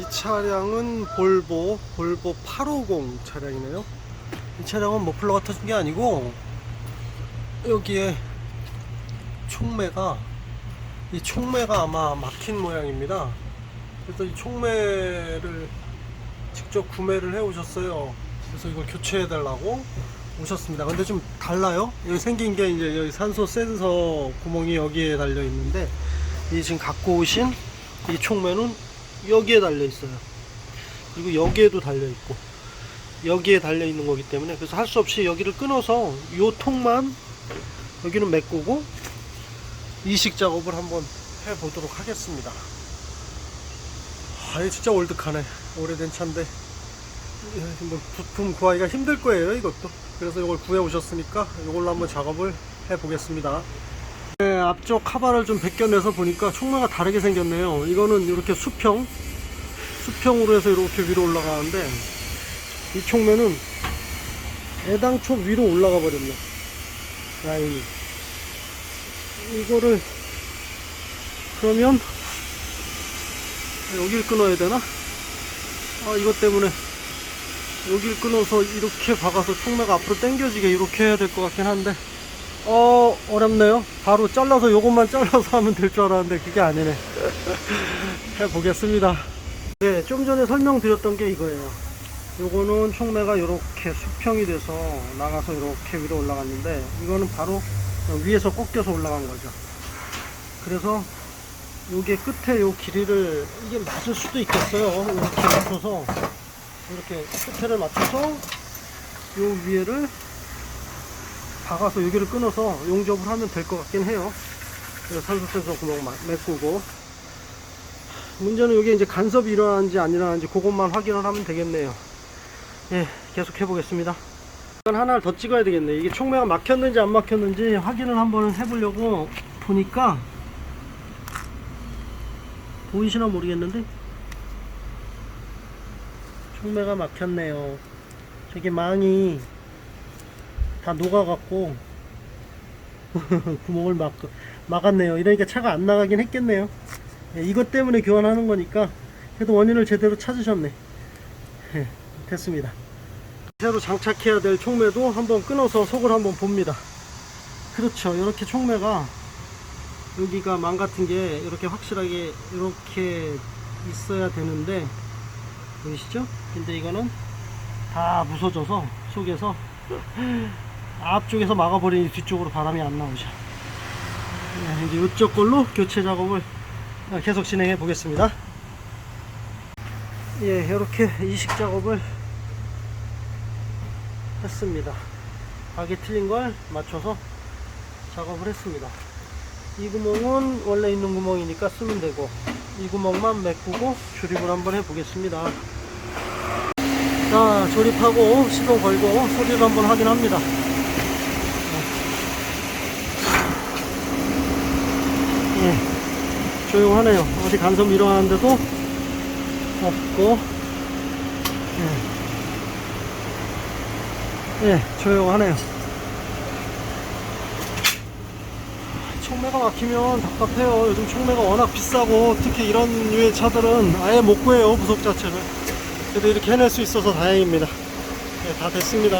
이 차량은 볼보 볼보 850 차량이네요. 이 차량은 머플러가 터진 게 아니고 여기에 총매가 이 총매가 아마 막힌 모양입니다. 그래서 이 총매를 직접 구매를 해 오셨어요. 그래서 이걸 교체해 달라고 오셨습니다. 근데 좀 달라요. 여기 생긴 게 이제 여기 산소 센서 구멍이 여기에 달려 있는데 이 지금 갖고 오신 이 총매는 여기에 달려 있어요. 그리고 여기에도 달려 있고 여기에 달려 있는 거기 때문에 그래서 할 수 없이 여기를 끊어서 요 통만 여기는 메꾸고 이식 작업을 한번 해 보도록 하겠습니다. 아, 이 진짜 올드카네. 오래된 차인데 예, 뭐 부품 구하기가 힘들 거예요, 이것도. 그래서 이걸 구해 오셨으니까 이걸로 한번 작업을 해 보겠습니다. 네, 앞쪽 카바를 좀 벗겨내서 보니까 총매가 다르게 생겼네요. 이거는 이렇게 수평, 수평으로 해서 이렇게 위로 올라가는데 이 총매는 애당초 위로 올라가 버렸네. 라인이. 이거를 그러면 여길 끊어야 되나? 아 이것 때문에 여길 끊어서 이렇게 박아서 총매가 앞으로 당겨지게 이렇게 해야 될 것 같긴 한데 어 어렵네요. 바로 잘라서 요것만 잘라서 하면 될 줄 알았는데 그게 아니네. 해보겠습니다. 네, 좀 전에 설명드렸던 게 이거예요. 요거는 총매가 이렇게 수평이 돼서 나가서 이렇게 위로 올라갔는데 이거는 바로 위에서 꺾여서 올라간 거죠. 그래서 요게 끝에 요 길이를 이게 맞을 수도 있겠어요. 이렇게 맞춰서 이렇게 끝에를 맞춰서 요 위에를 박아서 여기를 끊어서 용접을 하면 될 것 같긴 해요. 그래서 산소 센서 구멍 마- 메꾸고 문제는 여기 이제 간섭이 일어나는지 안 일어나는지 그것만 확인을 하면 되겠네요. 예, 계속 해보겠습니다. 이건 하나를 더 찍어야 되겠네. 이게 총매가 막혔는지 안 막혔는지 확인을 한번 해보려고 보니까 보이시나 모르겠는데 총매가 막혔네요. 저기 망이 다 녹아갖고 구멍을 막 막았네요. 이러니까 차가 안 나가긴 했겠네요. 예, 이것 때문에 교환하는 거니까 그래도 원인을 제대로 찾으셨네. 예, 됐습니다. 새로 장착해야 될 총매도 한번 끊어서 속을 한번 봅니다. 그렇죠. 이렇게 총매가 여기가 망 같은 게 이렇게 확실하게 이렇게 있어야 되는데 보이시죠? 근데 이거는 다 부서져서 속에서 앞쪽에서 막아버리니 뒤쪽으로 바람이 안 나오죠. 네, 이제 이쪽 걸로 교체 작업을 계속 진행해 보겠습니다. 예, 이렇게 이식 작업을 했습니다. 각이 틀린 걸 맞춰서 작업을 했습니다. 이 구멍은 원래 있는 구멍이니까 쓰면 되고 이 구멍만 메꾸고 조립을 한번 해 보겠습니다. 자, 조립하고 시동 걸고 소리를 한번 확인합니다. 예, 조용하네요. 어디 간섭 일어나는데도 없고, 예, 예 조용하네요. 총매가 막히면 답답해요. 요즘 총매가 워낙 비싸고, 특히 이런 류의 차들은 아예 못 구해요, 부속 자체를. 그래도 이렇게 해낼 수 있어서 다행입니다. 네, 다 됐습니다.